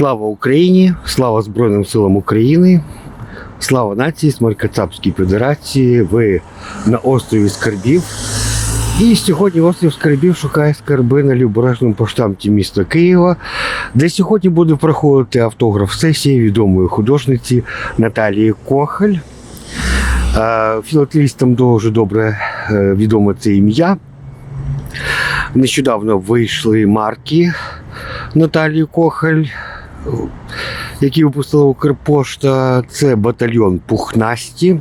Слава Україні! Слава Збройним силам України! Слава нації, смерть Федерації. Ви на острові Скарбів. І сьогодні острів Скарбів шукає скарби на лівобережному поштамті міста Києва, де сьогодні буде проходити автограф сесії відомої художниці Наталії Кохель. Філателістам дуже добре е, відоме це ім'я. Нещодавно вийшли марки Наталії Кохель, які випустила Укрпошта. Це батальйон Пухнасті.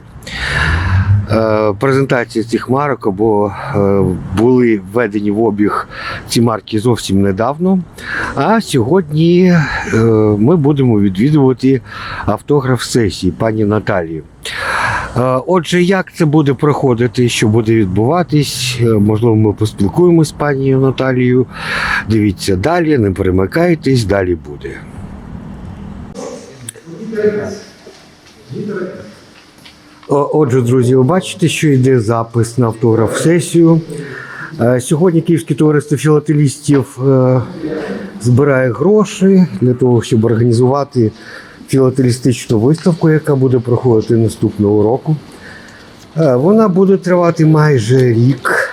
Е, Презентація цих марок або е, були введені в обіг ці марки зовсім недавно. А сьогодні е, ми будемо відвідувати автограф сесії пані Наталії. Е, Отже, як це буде проходити, що буде відбуватись? Можливо, ми поспілкуємося з пані Наталією. Дивіться далі, не перемикайтесь, далі буде. Отже, друзі, ви бачите, що йде запис на автограф-сесію. Е, Сьогодні Київське товариство філателістів е, збирає гроші для того, щоб організувати філателістичну виставку, яка буде проходити наступного року. Е, Вона буде тривати майже рік,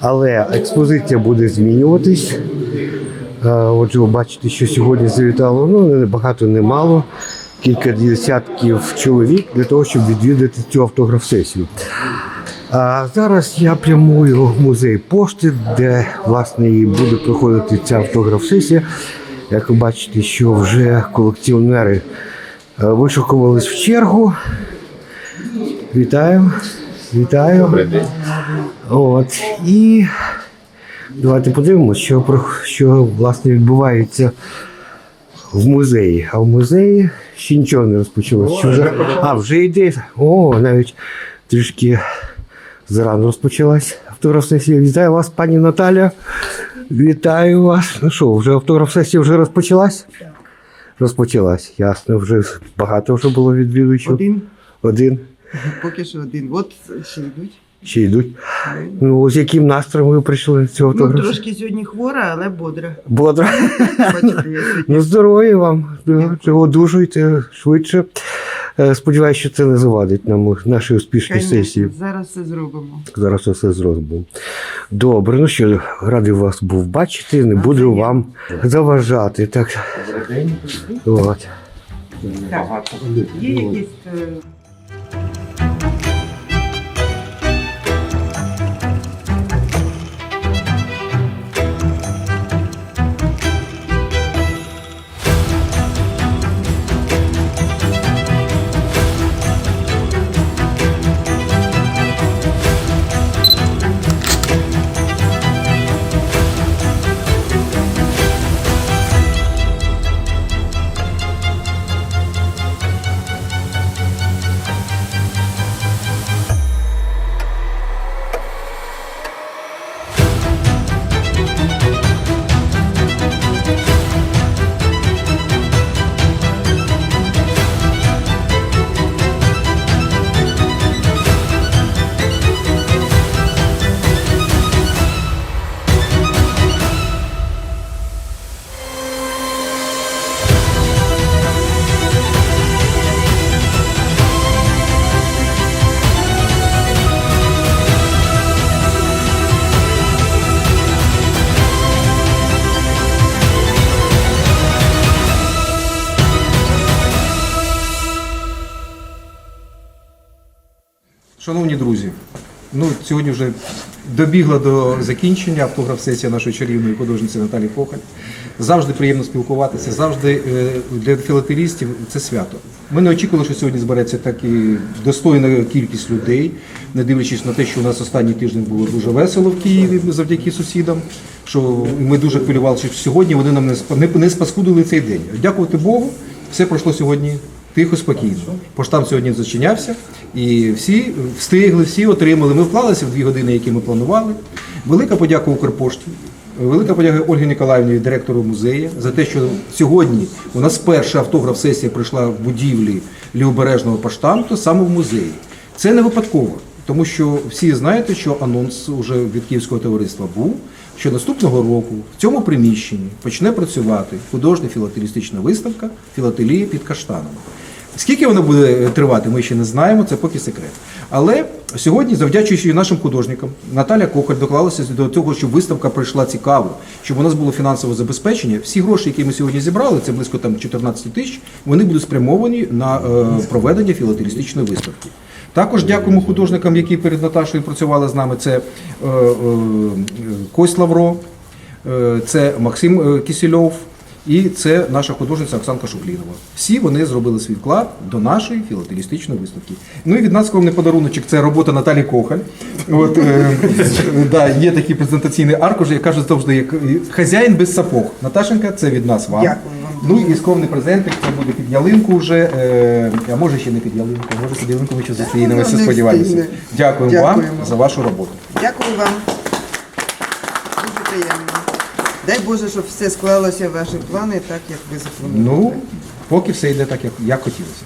але експозиція буде змінюватись. Е, Отже, ви бачите, що сьогодні завітало ну, не багато, не мало. Кілька десятків чоловік для того, щоб відвідати цю автограф-сесію. А зараз я прямую в музей пошти, де власне і буде проходити ця автограф-сесія. Як ви бачите, що вже колекціонери е, вишукувались в чергу. Вітаю. Вітаю. От. І давайте подивимося, що, про- що власне відбувається в музеї. А в музеї ще нічого не розпочалося. Вже... А, вже йде. О, навіть трішки зарано розпочалась автограф-сесія. Вітаю вас, пані Наталя. Вітаю вас. Ну що, вже автограф-сесія вже розпочалась? Розпочалась, ясно. Вже багато вже було відвідувачів. Один, Один. поки що один. От ще йдуть. Ще йдуть. Ну, з яким настроєм ви прийшли на цю Ну, трошки сьогодні хвора, але бодра. Бодро. Бачите, я сьогодні. Ну, здоров'я вам. Да, Одужуйте швидше. Е, Сподіваюся, що це не завадить нам нашій успішній Конечно, сесії. Зараз все зробимо. Зараз все зробимо. Добре, ну що, радий вас був бачити, не буду вам заважати. Так. От. Так, є якісь. е, Шановні друзі, ну сьогодні вже добігла до закінчення автограф-сесія нашої чарівної художниці Наталі Кохаль. Завжди приємно спілкуватися, завжди е, для філателістів це свято. Ми не очікували, що сьогодні збереться так і достойна кількість людей, не дивлячись на те, що у нас останній тиждень було дуже весело в Києві завдяки сусідам. Що ми дуже хвилювалися, що сьогодні вони нам не спа- не спаскудили цей день. Дякувати Богу, все пройшло сьогодні тихо, спокійно. Поштам сьогодні зачинявся, і всі встигли, всі отримали. Ми вклалися в дві години, які ми планували. Велика подяка Укрпошті. Велика подяка Ольгі Ніколаївні, директору музею, за те, що сьогодні у нас перша автограф-сесія прийшла в будівлі лівобережного поштамту саме в музеї. Це не випадково, тому що всі знаєте, що анонс уже від Київського товариства був. Що наступного року в цьому приміщенні почне працювати художня філателістична виставка філателії під каштанами. Скільки вона буде тривати, ми ще не знаємо, це поки секрет. Але сьогодні, завдячуючи нашим художникам, Наталя Кохаль доклалася до того, щоб виставка пройшла цікаво, щоб у нас було фінансове забезпечення. Всі гроші, які ми сьогодні зібрали, це близько там 14 тисяч, вони будуть спрямовані на е, проведення філателістичної виставки. Також дякуємо художникам, які перед Наташою працювали з нами. Це е, е, Кость Лавро, е, це Максим Кисельов і це наша художниця Оксанка Шуклінова. Всі вони зробили свій вклад до нашої філателістичної виставки. Ну і від нас скромний подаруночок це робота Наталі Кохаль. От, да, є такий презентаційний аркуш, я кажу завжди, як хазяїн без сапог. Наташенька, це від нас вам. Дякую Ну і скромний презентик, це буде під ялинку вже, е, а може ще не під ялинку, може під ялинку ми ще зустрінемося, воно сподіваємося. Дякуємо вам Дякуємо. за вашу роботу. Дякую вам. Дуже приємно. Дай Боже, щоб все склалося в ваші плани так, як ви запланували. Ну, поки все йде так, як, як хотілося.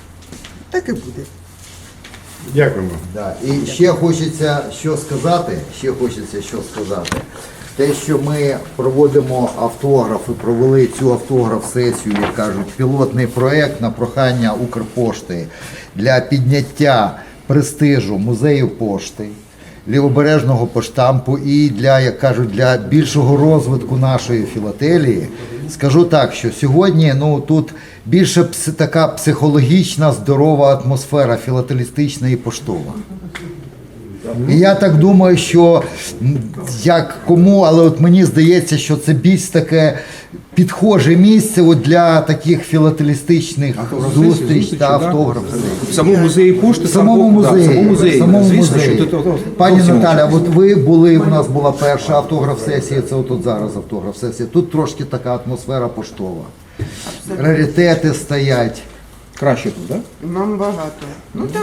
Так і буде. Дякуємо. Да. І ще хочеться що сказати, ще хочеться що сказати. Те, що ми проводимо автографи, провели цю автограф-сесію, як кажуть, пілотний проєкт на прохання Укрпошти для підняття престижу музею пошти, лівобережного поштампу і для, як кажуть, для більшого розвитку нашої філателії. Скажу так, що сьогодні ну тут більше пс- така психологічна, здорова атмосфера філателістична і поштова. І я так думаю, що як кому, але от мені здається, що це більш таке підхоже місце от для таких філателістичних зустріч та да. автографів. В самому музеї пошти, В самому сам- да, в музеї, самому музеї. в самому Звісно, музеї. що тут, Пані зовсім Наталя, от ви були, у нас була перша автограф-сесія, це отут зараз автограф-сесія. Тут трошки така атмосфера поштова. Раритети стоять. краще тут, так? Да? Нам багато. Ну там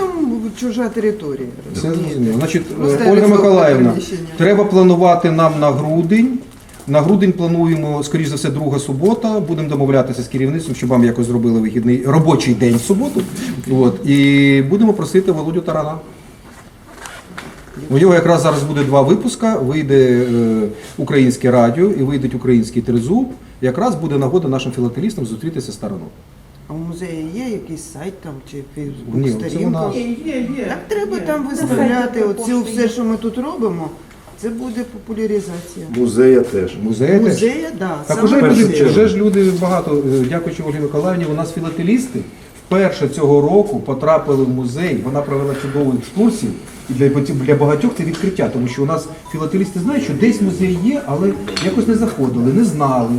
чужа територія. Все зрозуміло. Значить, е, Ольга Миколаївна, приміщення. треба планувати нам на грудень. На грудень плануємо, скоріш за все, друга субота. Будемо домовлятися з керівництвом, щоб вам якось зробили вихідний робочий день в суботу. От, і будемо просити Володю Тарана. У нього якраз зараз буде два випуска. Вийде е, українське радіо і вийде український тризуб. Якраз буде нагода нашим філателістам зустрітися з Тараном. А в музеї є якийсь сайт там чи Ні, фейсбук це сторінка? вона- Так треба там виставляти оце все, що ми тут робимо. Це буде популяризація. Музея теж. Музеї теж. Музея, да, Так саме уже люди, вже ж люди багато, е, дякуючи Ольгі Миколаївні, у нас філателісти вперше цього року потрапили в музей. Вона провела чудову екскурсію. І для, для багатьох це відкриття, тому що у нас філателісти знають, що десь музей є, але якось не заходили, не знали,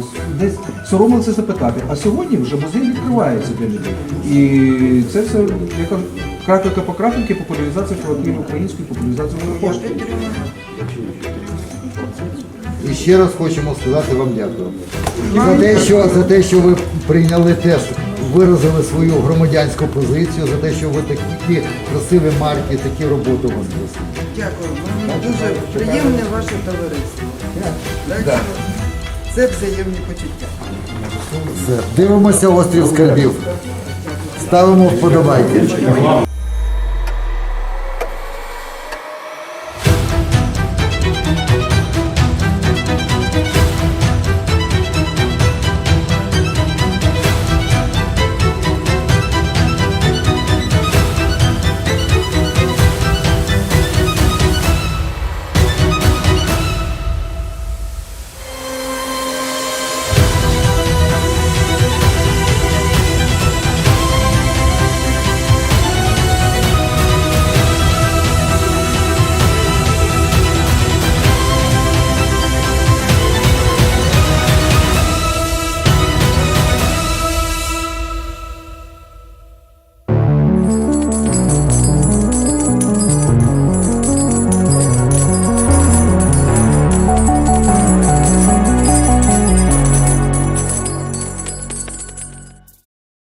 десь соромилися запитати. А сьогодні вже музей відкривається для людей. І це все, я кажу, крапелька по крапельки популяризація філателії української, популяризація Я підтримую. І ще раз хочемо сказати вам дякую. За те, що, за те, що ви прийняли теж, виразили свою громадянську позицію, за те, що ви такі красиві марки, такі роботи у вас присутні. Дякую. Мені дуже приємне ваше товариство. Так Це взаємні почуття. Все. Дивимося острів скарбів. Ставимо вподобайки.